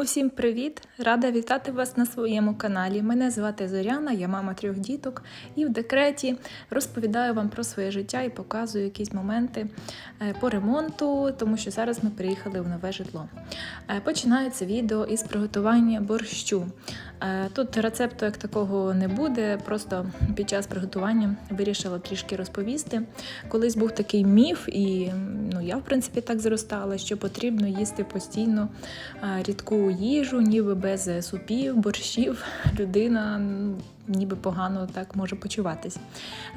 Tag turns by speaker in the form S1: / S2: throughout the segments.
S1: Усім привіт! Рада вітати вас на своєму каналі. Мене звати Зоряна, я мама трьох діток і в декреті розповідаю вам про своє життя і показую якісь моменти е, по ремонту, тому що зараз ми приїхали в нове житло. Е, Починається відео із приготування борщу. Е, Тут рецепту як такого не буде, просто під час приготування вирішила трішки розповісти. Колись був такий міф, і ну, я в принципі так зростала, що потрібно їсти постійно е, їжу, ніби без супів, борщів. Людина ніби погано так може почуватись.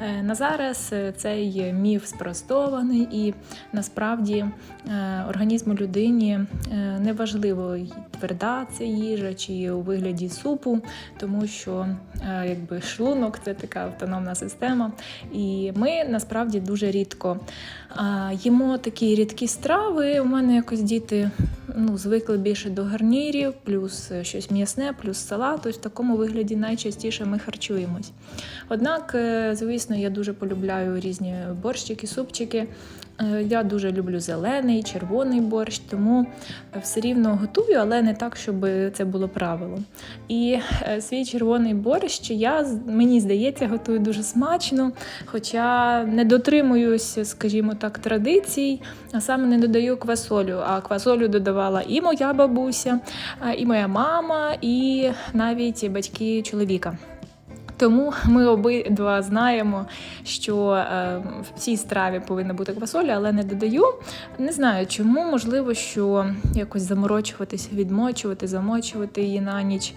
S1: Е, На зараз е, цей міф спростований, і насправді е, організму людині е, неважливо тверда ця їжа чи у вигляді супу, тому що якби шлунок це така автономна система. І ми насправді дуже рідко їмо такі рідкі страви. У мене якось діти ну, звикли більше до гарнірів, плюс е, щось м'ясне, плюс салат. Ось в такому вигляді найчастіше ми харчуємось. Однак, е, звісно, я дуже полюбляю різні борщики, супчики. Е, Я дуже люблю зелений, червоний борщ, тому все рівно готую, але не так, щоб це було правило. І е, свій червоний борщ я мені здається готую дуже смачно, хоча не дотримуюсь, скажімо так, традицій, а саме не додаю квасолю. А квасолю додавала і моя бабуся, і моя мама, і навіть батьки чоловіка. Тому ми обидва знаємо, що е, в цій страві повинна бути квасоля, але не додаю. Не знаю чому, можливо, що якось заморочуватися, відмочувати, замочувати її на ніч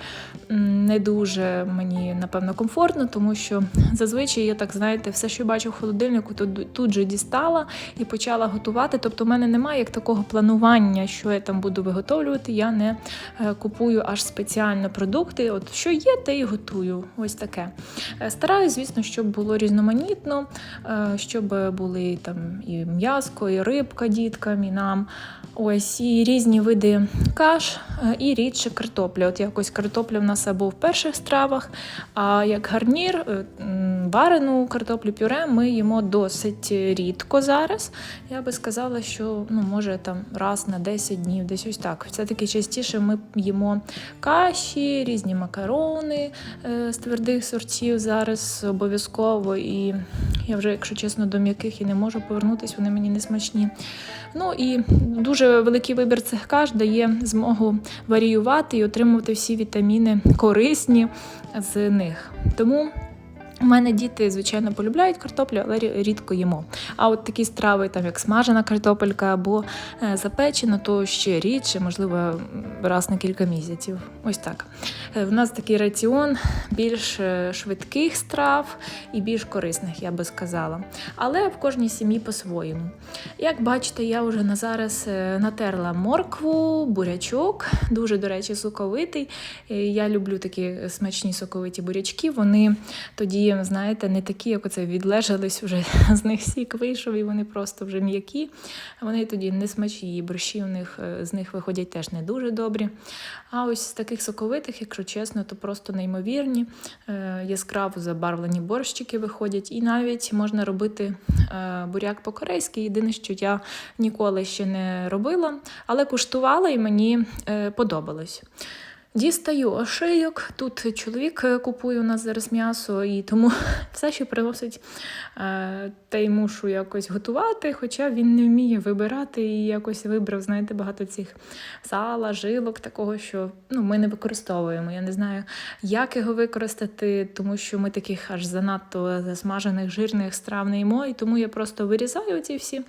S1: не дуже мені напевно комфортно, тому що зазвичай я так знаєте, все, що бачу в холодильнику, то тут же дістала і почала готувати. Тобто, в мене немає як такого планування, що я там буду виготовлювати. Я не е, купую аж спеціально продукти. От що є, те і готую. Ось таке. Е, Стараюсь, звісно, щоб було різноманітно, е, щоб були там і м'яско, і рибка діткам, і нам. Ось і різні види каш, е, і рідше картопля. От якось картопля в нас або в перших стравах, а як гарнір, варену картоплю пюре ми їмо досить рідко зараз. Я би сказала, що ну, може там раз на 10 днів, десь ось так. Все-таки частіше ми їмо каші, різні макарони з твердих сортів зараз обов'язково. І я вже, якщо чесно, до м'яких і не можу повернутися, вони мені не смачні. Ну і дуже великий вибір цих каш дає змогу варіювати і отримувати всі вітаміни корисні з них. Тому. У мене діти, звичайно, полюбляють картоплю, але рідко їмо. А от такі страви, там як смажена картопелька або е, запечена, то ще рідше, можливо, раз на кілька місяців. Ось так. Е, В нас такий раціон більш е, швидких страв і більш корисних, я би сказала. Але в кожній сім'ї по-своєму. Як бачите, я вже на зараз натерла моркву, бурячок, дуже, до речі, соковитий. Я люблю такі смачні соковиті бурячки. Вони тоді, знаєте, не такі, як оце відлежались, вже з них сік вийшов, і вони просто вже м'які. Вони тоді не смачні, і борщі у них е, з них виходять теж не дуже добрі. А ось з таких соковитих, якщо чесно, то просто неймовірні, е, яскраво забарвлені борщики виходять. І навіть можна робити е, буряк по-корейськи. Єдине, що я ніколи ще не робила, але куштувала і мені подобалось. Дістаю ошийок. Тут чоловік е, купує у нас зараз м'ясо, і тому все, що приносить, е, те й мушу якось готувати, хоча він не вміє вибирати і якось вибрав, знаєте, багато цих сала, жилок, такого, що ну, ми не використовуємо. Я не знаю, як його використати, тому що ми таких аж занадто засмажених, жирних страв не їмо, і тому я просто вирізаю ці всі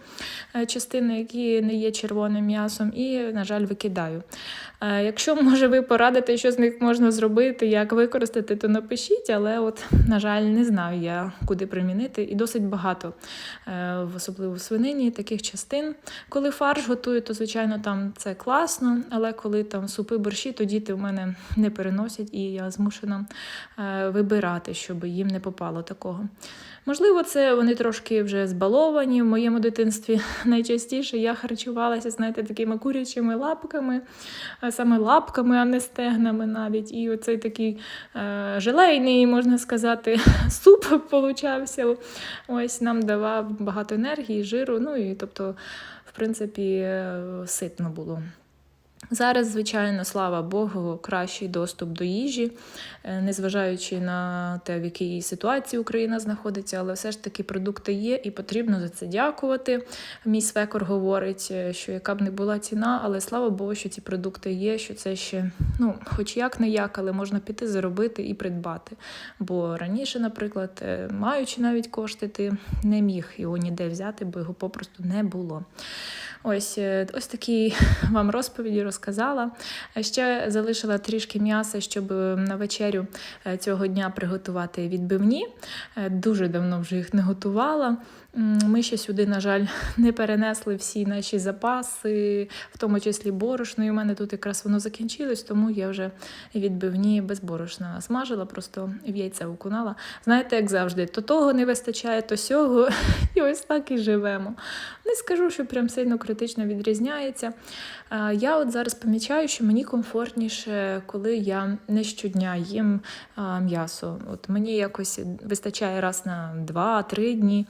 S1: е, частини, які не є червоним м'ясом, і, на жаль, викидаю. Якщо може ви порадите, що з них можна зробити, як використати, то напишіть, але от, на жаль, не знаю я, куди примінити. І досить багато, е, особливо в свинині, таких частин. Коли фарш готую, то звичайно там це класно, але коли там супи борщі, то діти в мене не переносять, і я змушена е, вибирати, щоб їм не попало такого. Можливо, це вони трошки вже збаловані. В моєму дитинстві найчастіше я харчувалася, знаєте, такими курячими лапками, саме лапками, а не стегнами навіть. І оцей такий е, желейний, можна сказати, суп получався. Ось нам давав багато енергії, жиру. Ну і тобто, в принципі, е, ситно було. Зараз, звичайно, слава Богу, кращий доступ до їжі, е, незважаючи на те, в якій ситуації Україна знаходиться, але все ж таки продукти є і потрібно за це дякувати. Мій свекор говорить, е, що яка б не була ціна, але слава Богу, що ці продукти є, що це ще, ну, хоч як не як, але можна піти заробити і придбати. Бо раніше, наприклад, е, маючи навіть кошти, ти не міг його ніде взяти, бо його попросту не було. Ось ось такі вам розповіді розказала. Ще залишила трішки м'яса, щоб е, на вечерю е, цього дня приготувати відбивні. Е, Дуже давно вже їх не готувала. Ми ще сюди, на жаль, не перенесли всі наші запаси, в тому числі борошно. І у мене тут якраз воно закінчилось, тому я вже відбивні без борошна смажила, просто в яйця окунала. Знаєте, як завжди, то того не вистачає, то сього, і ось так і живемо. Не скажу, що прям сильно критично відрізняється. Я от зараз помічаю, що мені комфортніше, коли я не щодня їм м'ясо. От мені якось вистачає раз на 2-3 дні.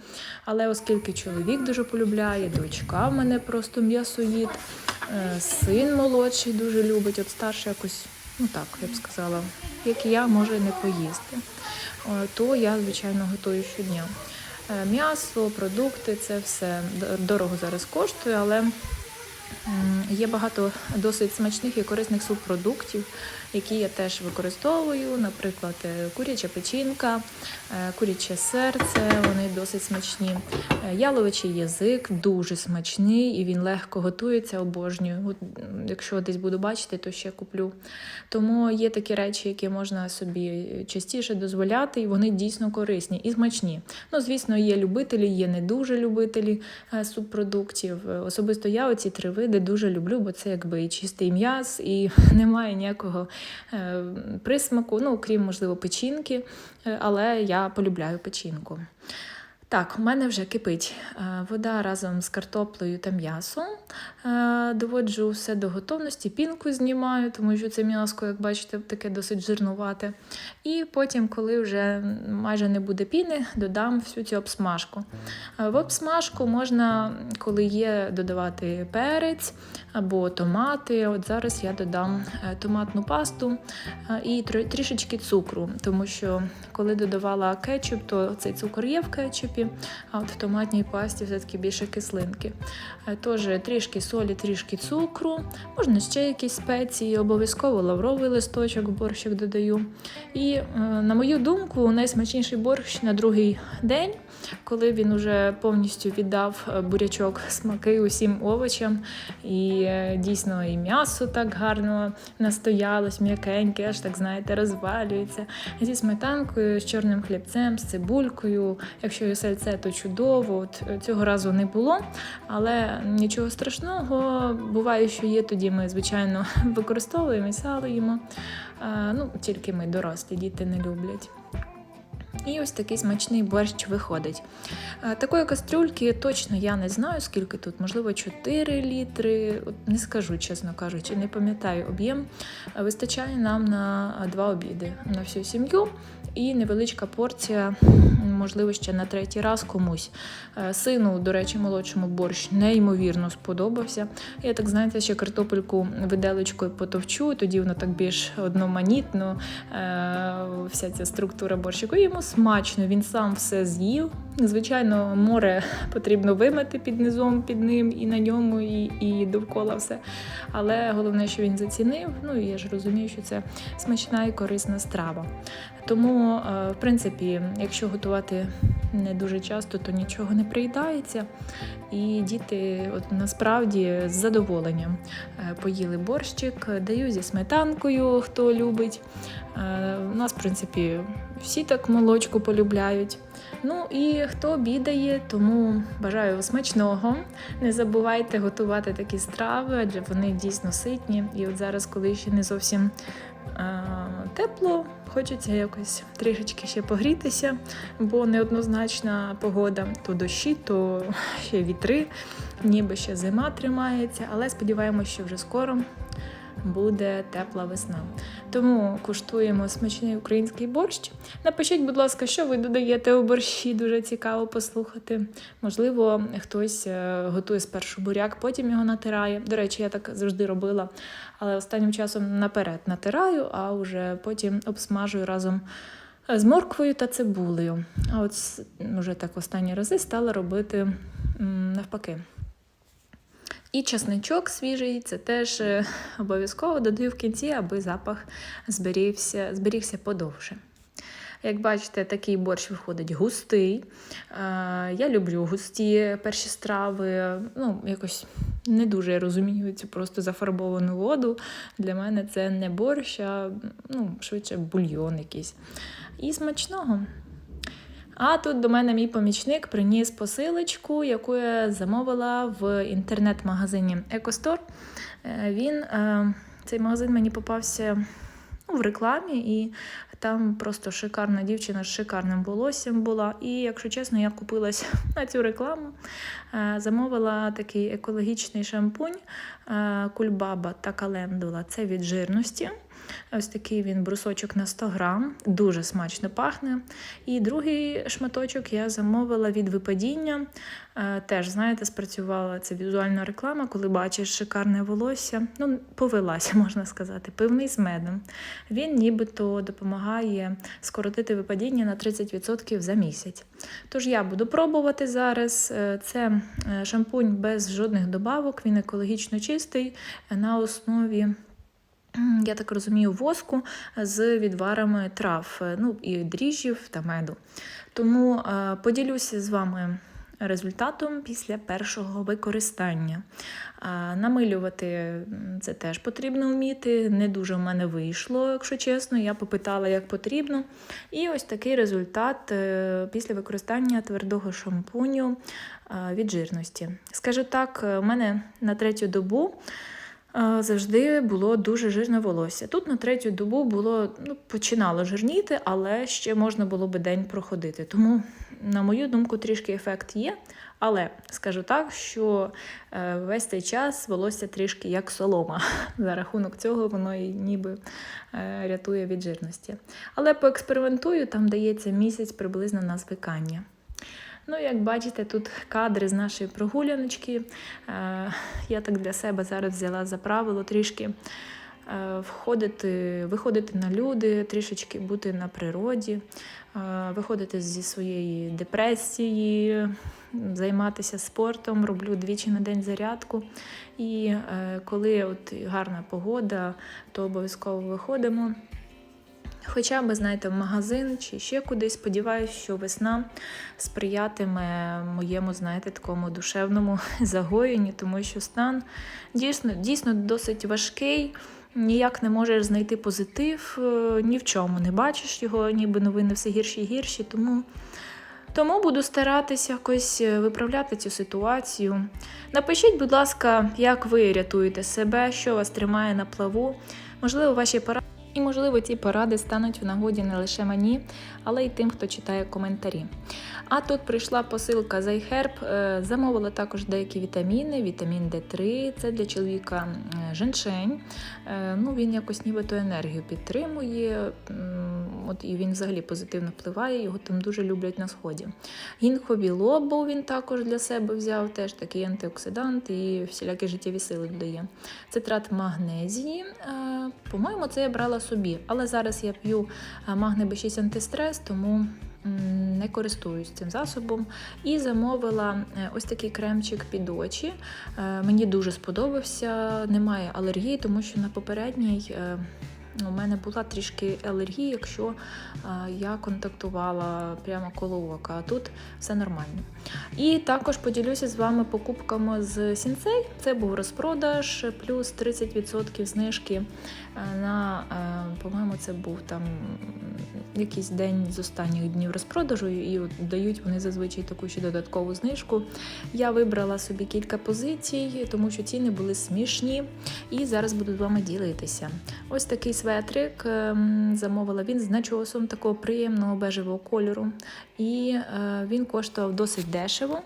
S1: Але оскільки чоловік дуже полюбляє, дочка в мене просто м'ясоїд, е, син молодший дуже любить, от старший якось, ну так, я б сказала, як і я, може не поїсти. Е, То я, звичайно, готую щодня. Е, М'ясо, продукти це все дорого зараз коштує, але є багато досить смачних і корисних субпродуктів, які я теж використовую. Наприклад, е, куряча печінка, е, куряче серце, вони досить смачні. Е, Яловичий язик дуже смачний і він легко готується, обожнюю. Якщо десь буду бачити, то ще куплю. Тому є такі речі, які можна собі частіше дозволяти, і вони дійсно корисні і смачні. Ну, звісно, є любителі, є не дуже любителі субпродуктів. Особисто я оці три види дуже люблю, бо це якби чистий м'яз, і немає ніякого е, присмаку, ну, крім, можливо, печінки, е, але я полюбляю печінку. Так, у мене вже кипить е, вода разом з картоплею та м'ясом. Е, Доводжу все до готовності, пінку знімаю, тому що це м'яско, як бачите, таке досить жирнувате. І потім, коли вже майже не буде піни, додам всю цю обсмажку. Е, В обсмажку можна, коли є, додавати перець або томати. От зараз я додам томатну пасту і трішечки цукру, тому що коли додавала кетчуп, то цей цукор є в кетчупі, а от в томатній пасті все-таки більше кислинки. Е, Тож трішки солі, трішки цукру, можна ще якісь спеції, обов'язково лавровий листочок в борщик додаю. І, е, на мою думку, найсмачніший борщ на другий день, коли він уже повністю віддав е, бурячок смаки усім овочам. І е, дійсно і м'ясо так гарно настоялось, м'якеньке, аж так знаєте, розвалюється. Зі сметанкою, з чорним хлібцем, з цибулькою. Якщо є сальце, то чудово. От е, цього разу не було, але нічого страшного. Буває, що є, тоді ми, звичайно, використовуємо і сало їмо. Ну, тільки ми дорослі, діти не люблять. І ось такий смачний борщ виходить. Е, Такої кастрюльки точно я не знаю, скільки тут, можливо, 4 літри. Не скажу, чесно кажучи, не пам'ятаю об'єм. Вистачає нам на е, два обіди на всю сім'ю і невеличка порція, можливо, ще на третій раз комусь. Е, Сину, до речі, молодшому борщ неймовірно сподобався. Я так знаєте, ще картопельку виделечкою потовчу, тоді воно так більш одноманітно, е, вся ця структура борщику. Йому смачно, він сам все з'їв. Звичайно, море потрібно вимити під низом, під ним і на ньому, і, і довкола все. Але головне, що він зацінив. Ну і я ж розумію, що це смачна і корисна страва. Тому, е, в принципі, якщо готувати не дуже часто, то нічого не приїдається. І діти от, насправді з задоволенням е, поїли борщик, даю зі сметанкою, хто любить. Е, У нас, в принципі, всі так молочку полюбляють. Ну і хто обідає, тому бажаю смачного. Не забувайте готувати такі страви, адже вони дійсно ситні. І от зараз, коли ще не зовсім е, тепло, хочеться якось трішечки ще погрітися, бо неоднозначна погода то дощі, то ще вітри, ніби ще зима тримається, але сподіваємося, що вже скоро буде тепла весна. Тому куштуємо смачний український борщ. Напишіть, будь ласка, що ви додаєте у борщі, дуже цікаво послухати. Можливо, хтось е, готує спершу буряк, потім його натирає. До речі, я так завжди робила, але останнім часом наперед натираю, а вже потім обсмажую разом з морквою та цибулею. А от вже так останні рази стала робити навпаки. І чесничок свіжий, це теж е, обов'язково додаю в кінці, аби запах зберігся, зберігся подовше. Як бачите, такий борщ виходить густий. Е, Я люблю густі перші страви. Ну, якось не дуже я розумію цю просто зафарбовану воду. Для мене це не борщ, а ну, швидше бульйон якийсь. І смачного. А тут до мене мій помічник приніс посилочку, яку я замовила в інтернет-магазині Екостор. Він, е, цей магазин мені попався ну, в рекламі, і там просто шикарна дівчина з шикарним волоссям була. І, якщо чесно, я купилась на цю рекламу. Е, Замовила такий екологічний шампунь е, кульбаба та календула. Це від жирності. Ось такий він брусочок на 100 грам, дуже смачно пахне. І другий шматочок я замовила від випадіння. Е, Теж, знаєте, спрацювала це візуальна реклама, коли бачиш шикарне волосся. Ну, повелася, можна сказати, пивний з медом. Він нібито допомагає скоротити випадіння на 30% за місяць. Тож я буду пробувати зараз. Е, Це е, шампунь без жодних добавок, він екологічно чистий на основі. Я так розумію, воску з відварами трав, е, ну і дріжджів та меду. Тому е, поділюся з вами результатом після першого використання. Намилювати це теж потрібно вміти. Не дуже в мене вийшло, якщо чесно. Я попитала, як потрібно. І ось такий результат е, після використання твердого шампуню е, від жирності. Скажу так, е, у мене на третю добу. Завжди було дуже жирне волосся. Тут на третю добу було ну, починало жирніти, але ще можна було би день проходити. Тому, на мою думку, трішки ефект є. Але скажу так, що е, весь цей час волосся трішки як солома. За рахунок цього воно і ніби е, рятує від жирності. Але поекспериментую, там дається місяць приблизно на звикання. Ну, як бачите, тут кадри з нашої прогуляночки. Е, Я так для себе зараз взяла за правило трішки е, входити, виходити на люди, трішечки бути на природі, е, виходити зі своєї депресії, займатися спортом, роблю двічі на день зарядку. І коли от гарна погода, то обов'язково виходимо. Хоча б, знаєте, в магазин чи ще кудись. Сподіваюся, що весна сприятиме моєму, знаєте, такому душевному загоєнню, тому що стан дійсно, дійсно досить важкий. Ніяк не можеш знайти позитив, е, ні в чому не бачиш його, ніби новини все гірші і гірші. Тому, тому буду старатися якось е, виправляти цю ситуацію. Напишіть, будь ласка, як ви рятуєте себе, що вас тримає на плаву. Можливо, ваші поради. І, можливо, ці поради стануть в нагоді не лише мені, але й тим, хто читає коментарі. А тут прийшла посилка з е, замовила також деякі вітаміни, вітамін D3, це для чоловіка женшень. Е, Ну, він якось нібито енергію підтримує, от, і він взагалі позитивно впливає, його там дуже люблять на сході. Гінхобілобу він також для себе взяв, теж такий антиоксидант і всілякі життєві сили додає. Цитрат магнезії. е, По-моєму, це я брала собі, але зараз я п'ю магне B6 антистрес, тому не користуюсь цим засобом. І замовила е, ось такий кремчик під очі. Е, Мені дуже сподобався. Немає алергії, тому що на попередній. е, У мене була трішки алергія, якщо я контактувала прямо коло ока, а тут все нормально. І також поділюся з вами покупками з Сінцей. Це був розпродаж, плюс 30% знижки на, е, по-моєму, це був там якийсь день з останніх днів розпродажу, і от дають вони зазвичай таку ще додаткову знижку. Я вибрала собі кілька позицій, тому що ціни були смішні, і зараз буду з вами ділитися. Ось такий светрик ем, замовила він з начосом такого приємного бежевого кольору, і е, він коштував досить дешево.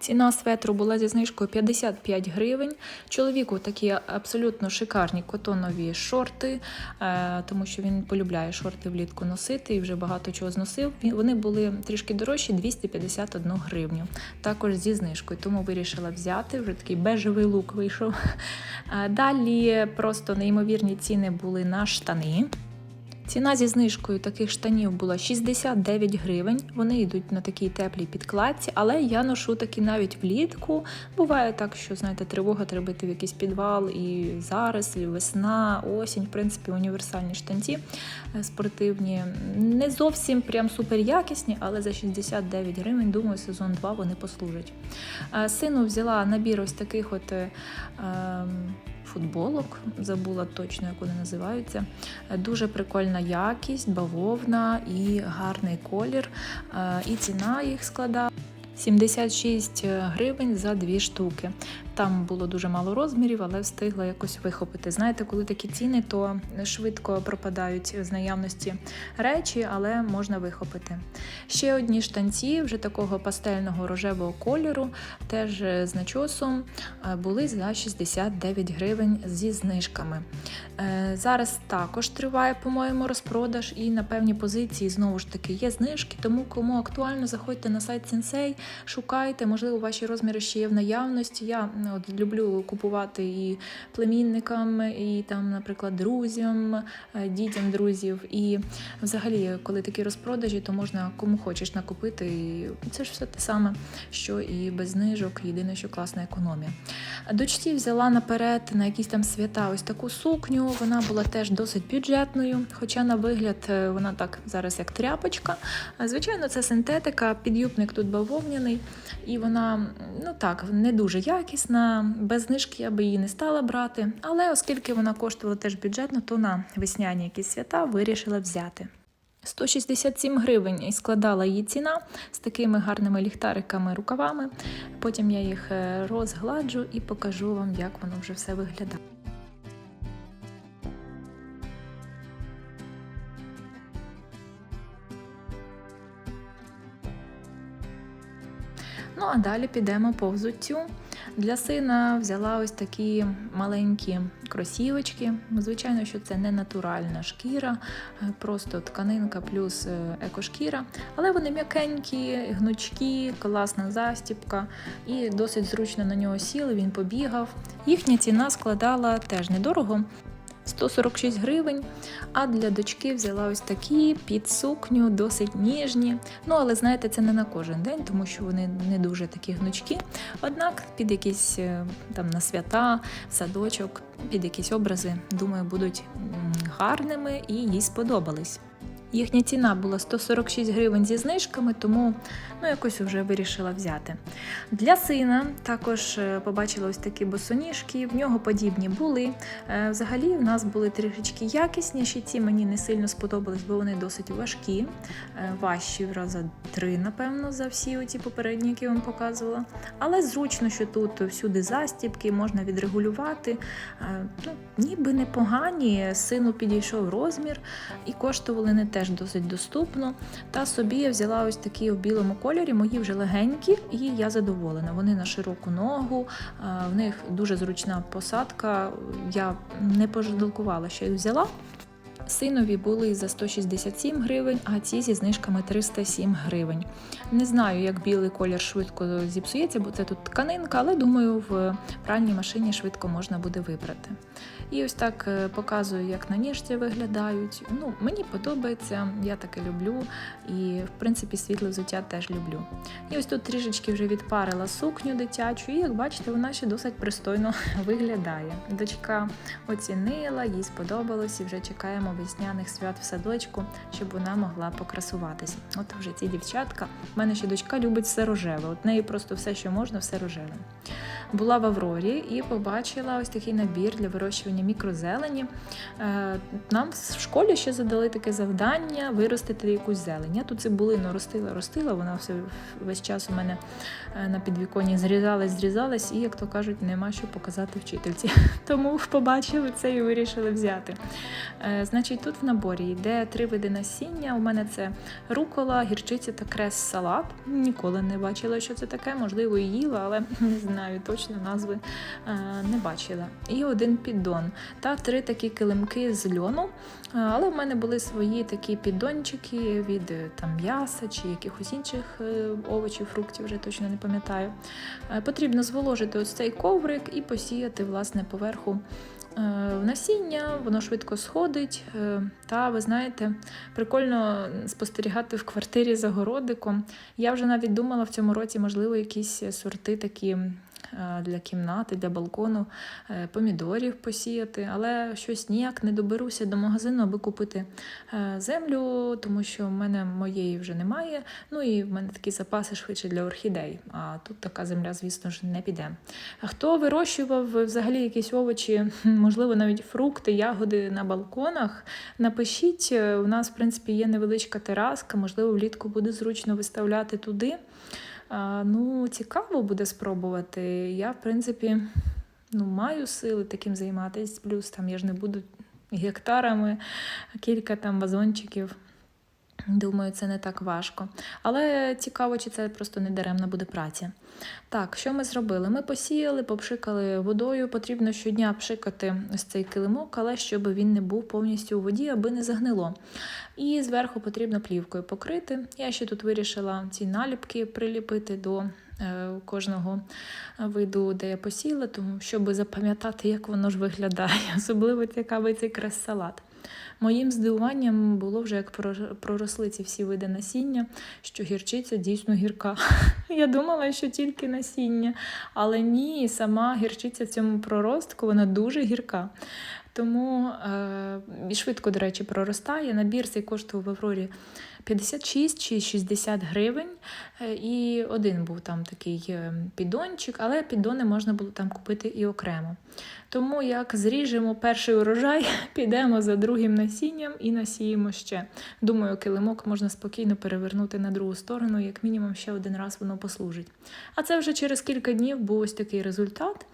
S1: Ціна светру була зі знижкою 55 гривень. Чоловіку такі абсолютно шикарні котонові шорти, е, тому що він полюбляє шорти влітку носити і вже багато чого зносив. Вони були трішки дорожчі 251 гривню. Також зі знижкою, тому вирішила взяти. Вже такий бежевий лук вийшов. Е, Далі просто неймовірні ціни були на штани. Ціна зі знижкою таких штанів була 69 гривень. Вони йдуть на такій теплій підкладці, але я ношу такі навіть влітку. Буває так, що знаєте, тривога треба йти в якийсь підвал, і зараз, і весна, осінь, в принципі, універсальні штанці е, спортивні. Не зовсім прям супер якісні, але за 69 гривень, думаю, сезон 2 вони послужать. Е, Сину взяла набір ось таких от. е, ем, Футболок, забула точно, як вони називаються. Дуже прикольна якість, бавовна і гарний колір. Е, І ціна їх складає 76 гривень за дві штуки. Там було дуже мало розмірів, але встигла якось вихопити. Знаєте, коли такі ціни, то швидко пропадають з наявності речі, але можна вихопити. Ще одні штанці, вже такого пастельного рожевого кольору, теж е, з начосом, е, були за 69 гривень зі знижками. Е, Зараз також триває, по-моєму, розпродаж, і на певні позиції знову ж таки є знижки. Тому кому актуально, заходьте на сайт Sensei, шукайте, можливо, ваші розміри ще є в наявності. Я от, люблю купувати і племінникам, і там, наприклад, друзям, е, дітям друзів. І взагалі, коли такі розпродажі, то можна кому хочеш накупити. І це ж все те саме, що і без знижок. Єдине, що класна економія. Дочці взяла наперед на якісь там свята ось таку сукню. Вона була теж досить бюджетною, хоча на вигляд е, вона так зараз як тряпочка. Звичайно, це синтетика, підюбник тут бавовняний, і вона ну так не дуже якісна. Без знижки я би її не стала брати. Але оскільки вона коштувала теж бюджетно, то на весняні якісь свята вирішила взяти. 167 гривень і складала її ціна з такими гарними ліхтариками рукавами. Потім я їх е, розгладжу і покажу вам, як воно вже все виглядає. Ну а далі підемо по взуттю. Для сина взяла ось такі маленькі кросівочки. Звичайно, що це не натуральна шкіра, е, просто тканинка плюс е, екошкіра. Але вони м'якенькі, гнучкі, класна застіпка і досить зручно на нього сіли. Він побігав. Їхня ціна складала теж недорого. 146 гривень, а для дочки взяла ось такі під сукню, досить ніжні. Ну, але знаєте, це не на кожен день, тому що вони не дуже такі гнучкі. Однак під якісь е, там на свята, садочок, під якісь образи, думаю, будуть гарними і їй сподобались. Їхня ціна була 146 гривень зі знижками, тому ну, якось вже вирішила взяти. Для сина також е, побачила ось такі босоніжки, в нього подібні були. Е, Взагалі, в нас були трішечки якісніші. Ці мені не сильно сподобались, бо вони досить важкі, е, важчі в рази три, напевно, за всі оці попередні, які я вам показувала. Але зручно, що тут всюди застібки, можна відрегулювати. Ну, ніби непогані. Сину підійшов розмір і коштували не теж досить доступно. Та собі я взяла ось такі в білому кольорі, мої вже легенькі, і я задоволена. Вони на широку ногу, в них дуже зручна посадка. Я не пожалкувала, що їх взяла. Синові були за 167 гривень, а ці зі знижками 307 гривень. Не знаю, як білий колір швидко зіпсується, бо це тут тканинка, але думаю, в пральній машині швидко можна буде вибрати. І ось так е, показую, як на ніжці виглядають. Ну, мені подобається, я таке люблю. І, в принципі, світле взуття теж люблю. І ось тут трішечки вже відпарила сукню дитячу, і як бачите, вона ще досить пристойно виглядає. Дочка оцінила, їй сподобалось і вже чекаємо весняних свят в садочку, щоб вона могла покрасуватись. От вже ці дівчатка. У мене ще дочка любить все рожеве. От неї просто все, що можна, все рожеве. була в Аврорі і побачила ось такий набір для вирощування мікрозелені. Е, Нам в школі ще задали таке завдання виростити якусь зелень. Я тут цибулину ростила, ростила, вона все весь час у мене е, на підвіконні зрізалась, зрізалась, і, як то кажуть, нема що показати вчительці. Тому побачили це і вирішили взяти. Е, Значить, тут в наборі йде три види насіння. У мене це рукола, гірчиця та крес-салат. Ніколи не бачила, що це таке. Можливо, і їла, але не знаю точно назви не бачила. І один піддон та три такі килимки з льону. Е, Але в мене були свої такі піддончики від е, там м'яса чи якихось інших е, овочів, фруктів, вже точно не пам'ятаю. Потрібно зволожити ось цей коврик і посіяти власне поверху насіння, воно швидко сходить. Та ви знаєте, прикольно спостерігати в квартирі за городиком. Я вже навіть думала в цьому році, можливо, якісь сорти такі. Е, Для кімнати, для балкону е, помідорів посіяти, але щось ніяк не доберуся до магазину, аби купити е, землю, тому що в мене моєї вже немає. Ну і в мене такі запаси швидше для орхідей. А тут така земля, звісно ж, не піде. Хто вирощував взагалі якісь овочі, можливо, навіть фрукти, ягоди на балконах? Напишіть, у нас, в принципі, є невеличка тераска, можливо, влітку буде зручно виставляти туди. Ну, цікаво буде спробувати. Я, в принципі, ну, маю сили таким займатися. Плюс там я ж не буду гектарами, кілька там вазончиків. Думаю, це не так важко. Але цікаво, чи це просто не даремна буде праця. Так, що ми зробили? Ми посіяли, попшикали водою. Потрібно щодня пшикати ось цей килимок, але щоб він не був повністю у воді, аби не загнило. І зверху потрібно плівкою покрити. Я ще тут вирішила ці наліпки приліпити до е, кожного виду, де я посіяла, тому щоб запам'ятати, як воно ж виглядає, особливо цікавий цей крес-салат. Моїм здивуванням було вже, як проросли ці всі види насіння, що гірчиця дійсно гірка. Я думала, що тільки насіння, але ні, сама гірчиця в цьому проростку вона дуже гірка. Тому е, і швидко, до речі, проростає. Набір цей коштував в Аврорі 56 чи 60 гривень. Е, І один був там такий е, піддончик, але піддони можна було там купити і окремо. Тому як зріжемо перший урожай, підемо за другим насінням і насіємо ще. Думаю, килимок можна спокійно перевернути на другу сторону, як мінімум ще один раз воно послужить. А це вже через кілька днів був ось такий результат.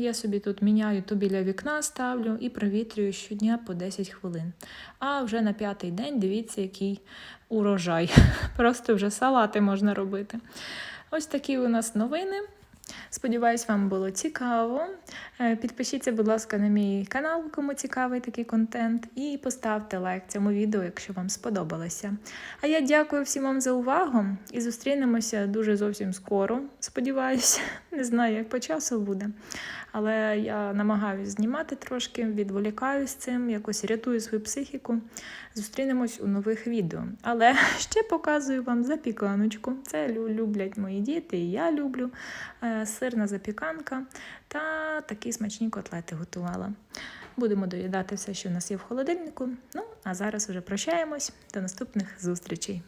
S1: Я собі тут міняю то біля вікна ставлю і провітрюю щодня по 10 хвилин. А вже на п'ятий день дивіться, який урожай. Просто вже салати можна робити. Ось такі у нас новини. Сподіваюсь, вам було цікаво. Е, Підпишіться, будь ласка, на мій канал, кому цікавий такий контент, і поставте лайк цьому відео, якщо вам сподобалося. А я дякую всім вам за увагу і зустрінемося дуже зовсім скоро. Сподіваюся, не знаю, як по часу буде. Але я намагаюся знімати трошки, відволікаюсь цим, якось рятую свою психіку. Зустрінемось у нових відео. Але ще показую вам запіканочку. Це люблять мої діти, і я люблю. Е, Сирна запіканка та такі смачні котлети готувала. Будемо доїдати все, що в нас є в холодильнику. Ну, а зараз вже прощаємось. До наступних зустрічей.